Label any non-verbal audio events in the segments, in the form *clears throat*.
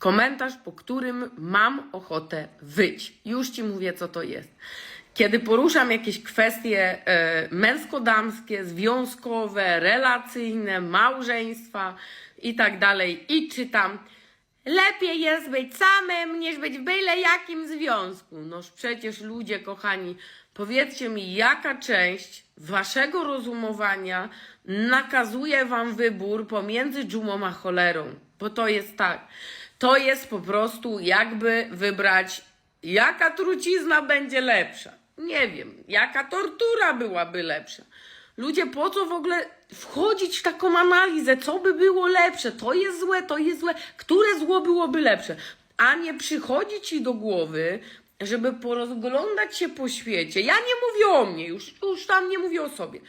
Komentarz, po którym mam ochotę wyć. Już ci mówię, co to jest. Kiedy poruszam jakieś kwestie e, męsko-damskie, związkowe, relacyjne, małżeństwa i tak dalej, i czytam, lepiej jest być samym, niż być w byle jakim związku. Noż przecież ludzie, kochani, powiedzcie mi, jaka część waszego rozumowania nakazuje wam wybór pomiędzy dżumą a cholerą? Bo to jest tak. To jest po prostu jakby wybrać, jaka trucizna będzie lepsza. Nie wiem, jaka tortura byłaby lepsza. Ludzie, po co w ogóle wchodzić w taką analizę, co by było lepsze? To jest złe, to jest złe. Które zło byłoby lepsze? A nie przychodzi ci do głowy, żeby porozglądać się po świecie. Ja nie mówię o mnie, już, już tam nie mówię o sobie.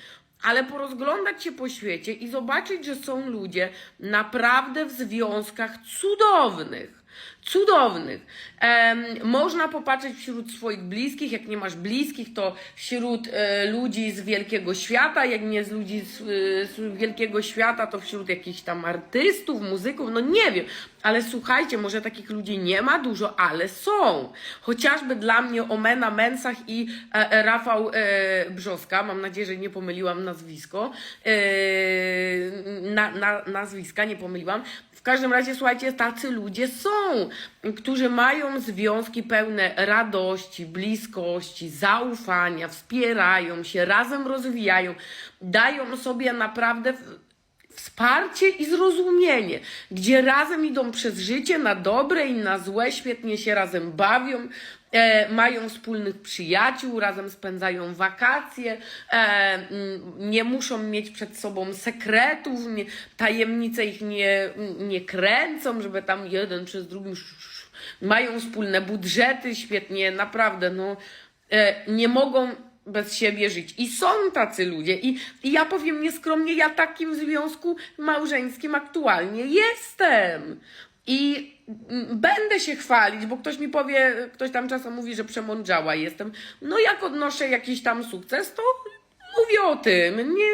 Ale porozglądać się po świecie i zobaczyć, że są ludzie naprawdę w związkach cudownych cudownych. Można popatrzeć wśród swoich bliskich, jak nie masz bliskich, to wśród e, ludzi z wielkiego świata, jak nie z ludzi z, e, z wielkiego świata, to wśród jakichś tam artystów, muzyków, no nie wiem. Ale słuchajcie, może takich ludzi nie ma dużo, ale są. Chociażby dla mnie Omena Mensach i e, e, Rafał e, Brzoska, mam nadzieję, że nie pomyliłam nazwisko, e, na, na, nazwiska nie pomyliłam. W każdym razie, słuchajcie, tacy ludzie są, którzy mają związki pełne radości, bliskości, zaufania, wspierają się, razem rozwijają, dają sobie naprawdę wsparcie i zrozumienie, gdzie razem idą przez życie na dobre i na złe, świetnie się razem bawią, e, mają wspólnych przyjaciół, razem spędzają wakacje, e, nie muszą mieć przed sobą sekretów, nie, tajemnice ich nie, nie kręcą, żeby tam jeden przez drugim mają wspólne budżety, świetnie, naprawdę, no, e, nie mogą bez siebie żyć. I są tacy ludzie. I, I ja powiem nieskromnie, ja takim związku małżeńskim aktualnie jestem. I będę się chwalić, bo ktoś mi powie, ktoś tam czasem mówi, że przemądrzała jestem. No jak odnoszę jakiś tam sukces, to mówię o tym. Nie,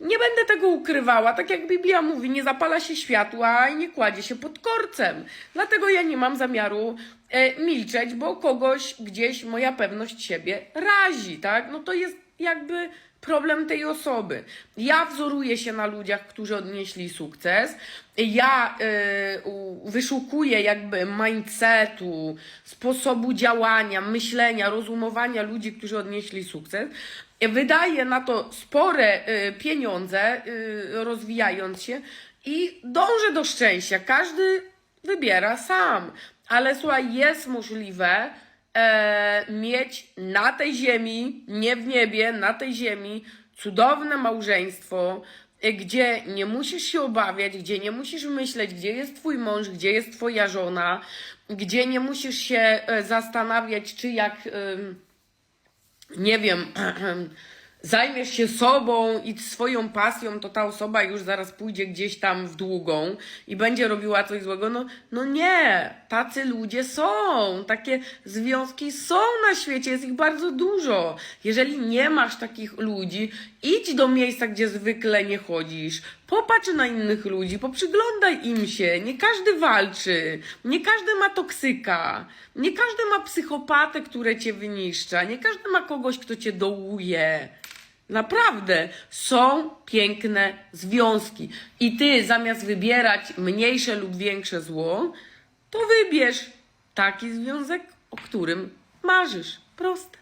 nie będę tego ukrywała. Tak jak Biblia mówi, nie zapala się światła i nie kładzie się pod korcem. Dlatego ja nie mam zamiaru e, milczeć, bo kogoś gdzieś moja pewność siebie razi, tak? No to jest jakby problem tej osoby. Ja wzoruję się na ludziach, którzy odnieśli sukces. Ja u- wyszukuję jakby mindsetu, sposobu działania, myślenia, rozumowania ludzi, którzy odnieśli sukces. Wydaję na to spore e, pieniądze, e, rozwijając się i dążę do szczęścia. Każdy wybiera sam. Ale słuchaj, jest możliwe e, mieć na tej ziemi, nie w niebie, na tej ziemi, cudowne małżeństwo, e, gdzie nie musisz się obawiać, gdzie nie musisz myśleć, gdzie jest twój mąż, gdzie jest twoja żona, gdzie nie musisz się e, zastanawiać, czy jak. nie wiem, *clears throat* zajmiesz się sobą i swoją pasją, to ta osoba już zaraz pójdzie gdzieś tam w długą i będzie robiła coś złego. No, no nie, tacy ludzie są, takie związki są na świecie, jest ich bardzo dużo. Jeżeli nie masz takich ludzi, idź do miejsca, gdzie zwykle nie chodzisz, popatrz na innych ludzi, poprzyglądaj im się. Nie każdy walczy, nie każdy ma toksyka, nie każdy ma psychopatę, które cię wyniszcza, nie każdy ma kogoś, kto cię dołuje. Naprawdę są piękne związki. I ty zamiast wybierać mniejsze lub większe zło, to wybierz taki związek, o którym marzysz. Proste.